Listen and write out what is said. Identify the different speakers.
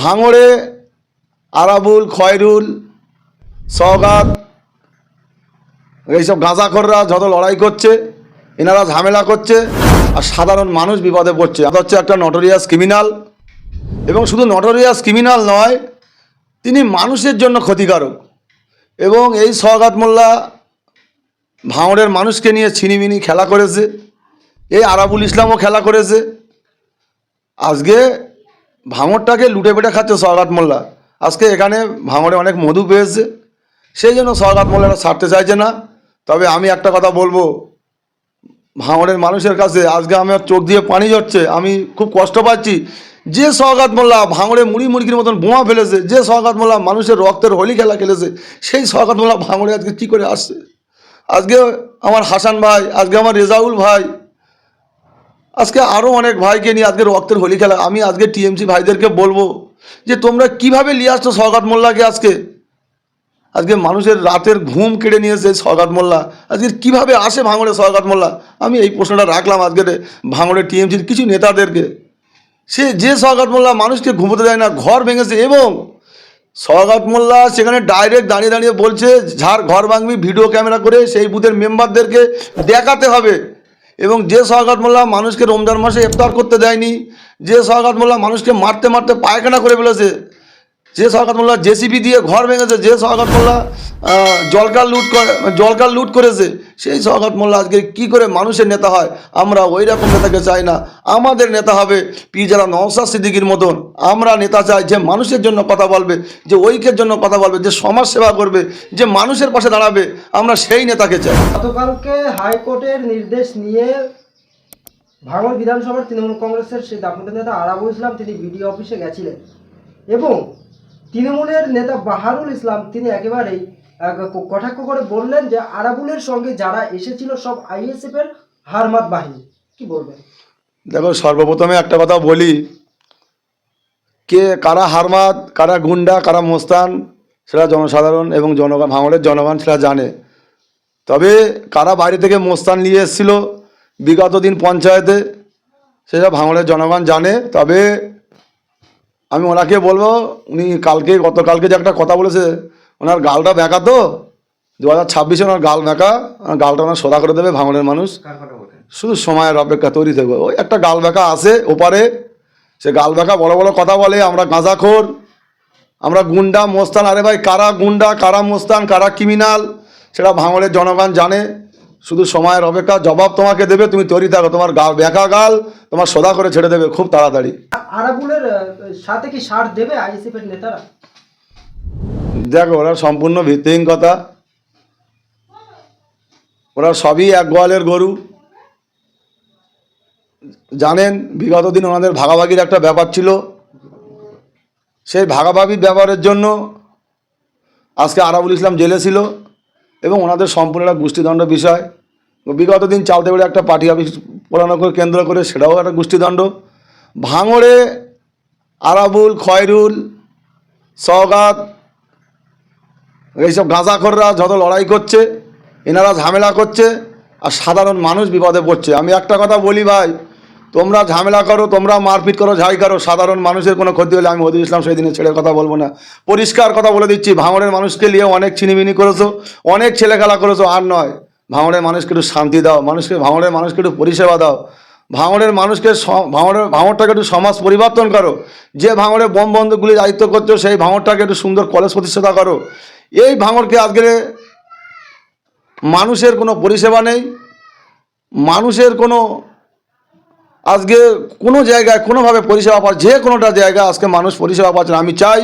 Speaker 1: ভাঙড়ে, আরাবুল, খয়রুল, সওগাত, এইসব গাঁজাখররা যত লড়াই করছে, এনারা ঝামেলা করছে, আর সাধারণ মানুষ বিপদে পড়ছে। এটা হচ্ছে একটা নটোরিয়াস ক্রিমিনাল এবং শুধু নটোরিয়াস ক্রিমিনাল নয়, তিনি মানুষের জন্য ক্ষতিকারক। এবং এই সওগাত মোল্লা ভাঙড়ের মানুষকে নিয়ে ছিনিমিনি খেলা করেছে, এই আরাবুল ইসলামও খেলা করেছে। আজকে ভাঙড়টাকে লুটে পেটে খাচ্ছে সওগাত মোল্লা। আজকে এখানে ভাঙরে অনেক মধু পেয়েছে। সেই জন্য সওগাত মোল্লারা ছাড়তে চাইছে না। তবে আমি একটা কথা বলব, ভাঙরের মানুষের কাছে আজকে আমার চোখ দিয়ে পানি যাচ্ছে আমি খুব কষ্ট পাচ্ছি। যে সওগাত মোল্লা ভাঙড়ে মুড়ি মুরগির মতন বোমা ফেলেছে, যে সওগাত মোল্লা মানুষের রক্তের হোলি খেলা খেলেছে, সেই সওগাত মোল্লা ভাঙড়ে আজকে কী করে আসছে? আজকে আমার হাসান ভাই, আজকে আমার রেজাউল ভাই আজকে আরও অনেক ভাইকে নিয়ে আজকে রক্তের হোলি খেলা। আমি আজকে টিএমসি ভাইদেরকে বলব যে, তোমরা কীভাবে নিয়ে আসছো সওগাত মোল্লাকে আজকে? আজকে মানুষের রাতের ঘুম কেড়ে নিয়েছে সওগাত মোল্লা। আজকে কীভাবে আসে ভাঙড়ে সওগাত মোল্লা? আমি এই প্রশ্নটা রাখলাম আজকে ভাঙড়ে টিএমসির কিছু নেতাদেরকে। সে যে সওগাত মোল্লা মানুষকে ঘুমোতে দেয় না, ঘর ভেঙেছে এবং সওগাত মোল্লা সেখানে ডাইরেক্ট দাঁড়িয়ে দাঁড়িয়ে বলছে, ঝাড়, ঘর ভাঙবি ভিডিও ক্যামেরা করে সেই বুথের মেম্বারদেরকে দেখাতে হবে। এবং যে সওগাত মোল্লা মানুষকে রমজান মাসে ইফতার করতে দেয়নি, যে সওগাত মোল্লা মানুষকে মারতে মারতে পায়খানা করে ফেলেছে যে সওগাত মোল্লা জেসিবি দিয়ে ঘর ভেঙেছে, যে সওগাত মোল্লা জলকার লুট করে, জলকার লুট করেছে, সেই সওগাত মোল্লা আজকে কি করে মানুষের নেতা হয়? আমরা ওই রকম নেতাকে চাই না। আমাদের নেতা হবে পিজারা নওসাদ সিদ্দিকির মতন। আমরা নেতা চাই যে মানুষের জন্য কথা বলবে, যে ঐক্যের জন্য কথা বলবে, যে সমাজ সেবা করবে, যে মানুষের পাশে দাঁড়াবে। আমরা সেই নেতাকে চাই।
Speaker 2: গতকালকে হাইকোর্টের নির্দেশ নিয়ে ভাঙড় বিধানসভার তৃণমূল কংগ্রেসের সেই দাপটের নেতা আরাবুল ইসলাম তিনি বিডিও অফিসে গেছিলেন। এবং তৃণমূলের নেতা বাহারুল ইসলাম, তিনি একেবারেই কটাক্ষ করে বললেন যে আরাবুলের সঙ্গে যারা এসেছিল সব আইএসএফ এর হারমাত বাহিনী। কি বলবেন?
Speaker 1: দেখো, সর্বপ্রথমে একটা কথা বলি, কে কারা হারমাত, কারা গুন্ডা, কারা মোস্তান, সেটা জনসাধারণ এবং জনগণ ভাঙড়ের জনগণ সেটা জানে। তবে কারা বাইরে থেকে মোস্তান নিয়ে এসেছিল, বিগত দিন পঞ্চায়েতে, সেটা ভাঙড়ের জনগণ জানে। তবে আমি ওনাকে বলব উনি কালকে গতকালকে যে একটা কথা বলেছে ওনার গালটা ব্যাকা তো? দু হাজার ছাব্বিশে ওনার গাল ব্যাকা গালটা ওনার সোদা করে দেবে ভাঙড়ের মানুষ। শুধু সময়ের অপেক্ষা তৈরি থাকবে ওই একটা গাল ব্যাকা আছে ওপারে। সে গাল ব্যাকা বড় বড় কথা বলে আমরা গাঁজাখোর। আমরা গুন্ডা মোস্তান আরে ভাই কারা গুন্ডা কারা মোস্তান কারা ক্রিমিনাল? সেটা ভাঙড়ের জনগণ জানে। শুধু সময়ের অপেক্ষা জবাব তোমাকে দেবে তুমি তৈরি থাকো তোমার গাল ব্যাকা গাল তোমার সোদা করে ছেড়ে দেবে খুব তাড়াতাড়ি।
Speaker 2: আরাবুলের সাথে কি সার দেবে নেতারা?
Speaker 1: দেখো ওরা সম্পূর্ণ ভিত্তিহীন কথা। ওরা সবই এক গোয়ালের গরু। জানেন বিগত দিন ওনাদের ভাগাভাগির একটা ব্যাপার ছিল। সেই ভাগাভাগির ব্যাপারের জন্য আজকে আরাবুল ইসলাম জেলে ছিল। এবং ওনাদের সম্পূর্ণ একটা গোষ্ঠীদণ্ড বিষয়। বিগত দিন চালতে বেড়ে একটা পার্টি অফিস পড়ানো করে কেন্দ্র করে সেটাও একটা গোষ্ঠীদণ্ড। ভাঙড়ে আরাবুল, খয়রুল, সওগাত, এইসব গাঁজাখররা যত লড়াই করছে, এনারা ঝামেলা করছে আর সাধারণ মানুষ বিপদে পড়ছে। আমি একটা কথা বলি ভাই তোমরা ঝামেলা করো, তোমরা মারপিট করো, ঝাই করো, সাধারণ মানুষের কোনো ক্ষতি হলে আমি মধু ইসলাম সেই দিনে ছেড়ে কথা বলব না। পরিষ্কার কথা বলে দিচ্ছি, ভাঙড়ের মানুষকে নিয়ে অনেক ছিনিমিনি করেছ, অনেক ছেলে খেলা করেছ, আর নয়, ভাঙড়ের মানুষকে একটু শান্তি দাও, মানুষকে, ভাঙড়ের মানুষকে একটু পরিষেবা দাও। ভাঙড়ের মানুষকে ভাঙড়ের, ভাঙড়টাকে একটু সমাজ পরিবর্তন করো। যে ভাঙড়ে বোম বন্ধুগুলি দায়িত্ব করছ, সেই ভাঙড়টাকে একটু সুন্দর কলেজ প্রতিষ্ঠাতা করো। এই ভাঙড়কে আজকে মানুষের কোনো পরিষেবা নেই, মানুষের কোনো আজকে কোনো জায়গায় কোনোভাবে পরিষেবা পাচ্ছে যে কোনোটা জায়গায় আজকে মানুষ পরিষেবা পাচ্ছে না। আমি চাই